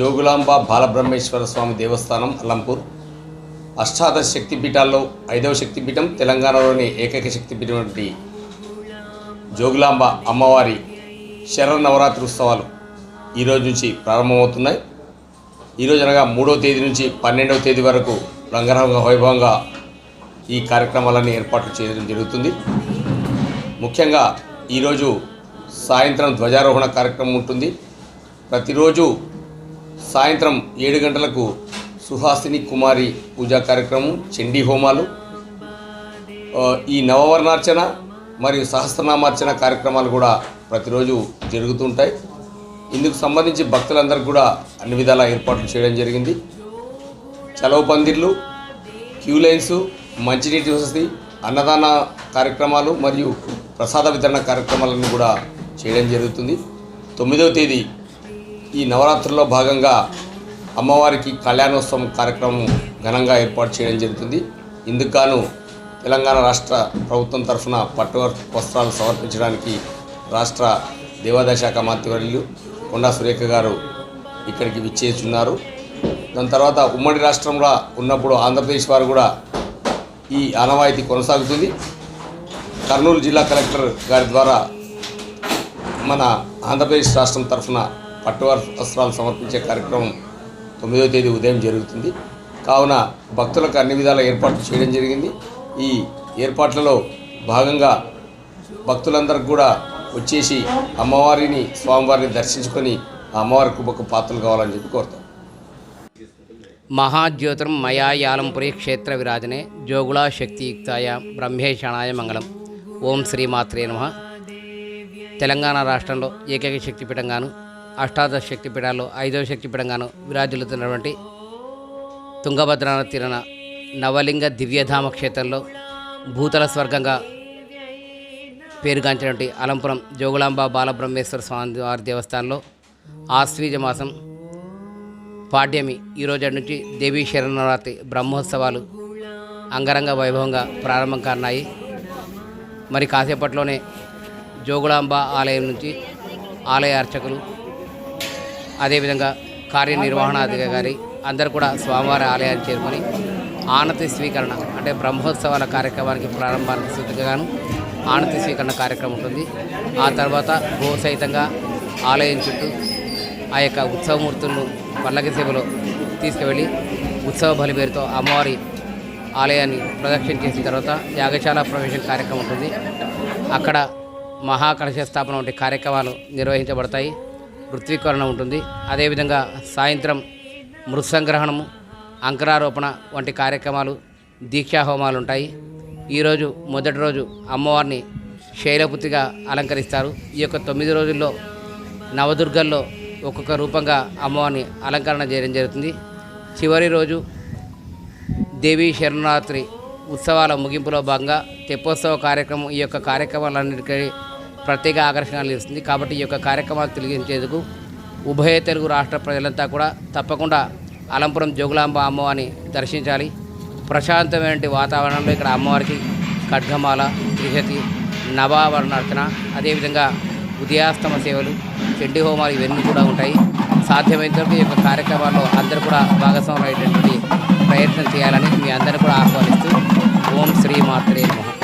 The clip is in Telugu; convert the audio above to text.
జోగులాంబ బాలబ్రహ్మేశ్వర స్వామి దేవస్థానం అల్లంపూర్ అష్టాదశ శక్తిపీఠాల్లో ఐదవ శక్తిపీఠం తెలంగాణలోని ఏకైక శక్తిపీఠం వంటి జోగులాంబ అమ్మవారి శరన్నవరాత్రి ఉత్సవాలు ఈరోజు నుంచి ప్రారంభమవుతున్నాయి. ఈరోజు అనగా మూడవ తేదీ నుంచి పన్నెండవ తేదీ వరకు రంగరంగ వైభవంగా ఈ కార్యక్రమాలన్నీ ఏర్పాట్లు చేయడం జరుగుతుంది. ముఖ్యంగా ఈరోజు సాయంత్రం ధ్వజారోహణ కార్యక్రమం ఉంటుంది. ప్రతిరోజు సాయంత్రం ఏడు గంటలకు సుహాసిని కుమారి పూజా కార్యక్రమం చండీ హోమాలు ఈ నవవర్ణార్చన మరియు సహస్రనామార్చన కార్యక్రమాలు కూడా ప్రతిరోజు జరుగుతుంటాయి. ఇందుకు సంబంధించి భక్తులందరికీ కూడా అన్ని విధాల ఏర్పాట్లు చేయడం జరిగింది. చలవ పందిర్లు క్యూ లైన్స్ మంచినీటి వసతి అన్నదాన కార్యక్రమాలు మరియు ప్రసాద వితరణ కార్యక్రమాలను కూడా చేయడం జరుగుతుంది. తొమ్మిదవ తేదీ ఈ నవరాత్రుల్లో భాగంగా అమ్మవారికి కళ్యాణోత్సవం కార్యక్రమం ఘనంగా ఏర్పాటు చేయడం జరుగుతుంది. ఇందుకు తెలంగాణ రాష్ట్ర ప్రభుత్వం తరఫున పట్టు వస్త్రాలు సమర్పించడానికి రాష్ట్ర దేవాదాయ శాఖ మంత్రివర్యులు కొండా సురేఖ గారు ఇక్కడికి విచ్చేస్తున్నారు. దాని తర్వాత ఉమ్మడి రాష్ట్రంలో ఉన్నప్పుడు ఆంధ్రప్రదేశ్ వారు కూడా ఈ ఆనవాయితీ కొనసాగుతుంది. కర్నూలు జిల్లా కలెక్టర్ గారి ద్వారా మన ఆంధ్రప్రదేశ్ రాష్ట్రం తరఫున పట్టు వస్త్రాలు సమర్పించే కార్యక్రమం తొమ్మిదవ తేదీ ఉదయం జరుగుతుంది. కావున భక్తులకు అన్ని విధాల ఏర్పాట్లు చేయడం జరిగింది. ఈ ఏర్పాట్లలో భాగంగా భక్తులందరికీ కూడా వచ్చేసి అమ్మవారిని స్వామివారిని దర్శించుకొని అమ్మవారి కృపకు పాత్రలు కావాలని చెప్పి కోరుతాం. మహాజ్యోతిరం మయాయాలంపురి క్షేత్ర విరాజనే జోగుళా శక్తియుక్తాయ బ్రహ్మేశాణాయ మంగళం. ఓం శ్రీమాత్రే నమ. తెలంగాణ రాష్ట్రంలో ఏకైక శక్తిపీఠంగాను అష్టాదశ శక్తిపీఠాలు ఐదవ శక్తిపీఠంగాను విరాజిల్లుతున్నటువంటి తుంగభద్రా తీరన నవలింగ దివ్యధామ క్షేత్రంలో భూతల స్వర్గంగా పేరుగాంచినటువంటి అలంపురం జోగులాంబ బాలబ్రహ్మేశ్వర స్వామి వారి దేవస్థానంలో ఆశ్వీజ మాసం పాడ్యమి. ఈ రోజు నుంచి దేవీ శరణరాత్రి బ్రహ్మోత్సవాలు అంగరంగ వైభవంగా ప్రారంభం కానున్నాయి. మరి కాసేపట్లోనే జోగులాంబ ఆలయం నుంచి ఆలయ అర్చకులు అదేవిధంగా కార్యనిర్వహణాధికారి అందరూ కూడా స్వామివారి ఆలయాన్ని చేరుకొని ఆనతి స్వీకరణ అంటే బ్రహ్మోత్సవాల కార్యక్రమానికి ప్రారంభానికి సూచికగాను ఆనతి స్వీకరణ కార్యక్రమం ఉంటుంది. ఆ తర్వాత భూ సహితంగా ఆలయం చుట్టూ ఆ యొక్క ఉత్సవమూర్తులను పల్లకి సేవలో తీసుకువెళ్ళి ఉత్సవ బలి పేరుతో అమ్మవారి ఆలయాన్ని ప్రదక్షిణ చేసిన తర్వాత యాగశాల ప్రవేశం కార్యక్రమం ఉంటుంది. అక్కడ మహాకలశ స్థాపన వంటి కార్యక్రమాలు నిర్వహించబడతాయి. పృథ్వీకరణ ఉంటుంది. అదేవిధంగా సాయంత్రం మృత్సంగ్రహణము అంకరారోపణ వంటి కార్యక్రమాలు దీక్షాహోమాలు ఉంటాయి. ఈరోజు మొదటి రోజు అమ్మవారిని శైలపుత్రిగా అలంకరిస్తారు. ఈ యొక్క తొమ్మిది రోజుల్లో నవదుర్గల్లో ఒక్కొక్క రూపంగా అమ్మవారిని అలంకరణ చేయడం జరుగుతుంది. చివరి రోజు దేవీ శరణరాత్రి ఉత్సవాల ముగింపులో భాగంగా తెప్పోత్సవ కార్యక్రమం ఈ యొక్క కార్యక్రమాలన్నిటికీ ప్రత్యేక ఆకర్షణ నిలుస్తుంది. కాబట్టి ఈ యొక్క కార్యక్రమాలు తొలగించేందుకు ఉభయ తెలుగు రాష్ట్ర ప్రజలంతా కూడా తప్పకుండా అలంపురం జోగులాంబ అమ్మవారిని దర్శించాలి. ప్రశాంతమైన వాతావరణంలో ఇక్కడ అమ్మవారికి ఖడ్గమాల త్రిహతి నవావరణార్చన అదేవిధంగా ఉదయాస్తమ సేవలు చెండి హోమాలు ఇవన్నీ కూడా ఉంటాయి. సాధ్యమైనంతవరకు ఈ యొక్క కార్యక్రమాల్లో అందరూ కూడా భాగస్వామ్యం అయ్యేటటువంటి ప్రయత్నం చేయాలని మీ అందరిని కూడా ఆహ్వానిస్తూ ఓం శ్రీ మాత్రే నమః.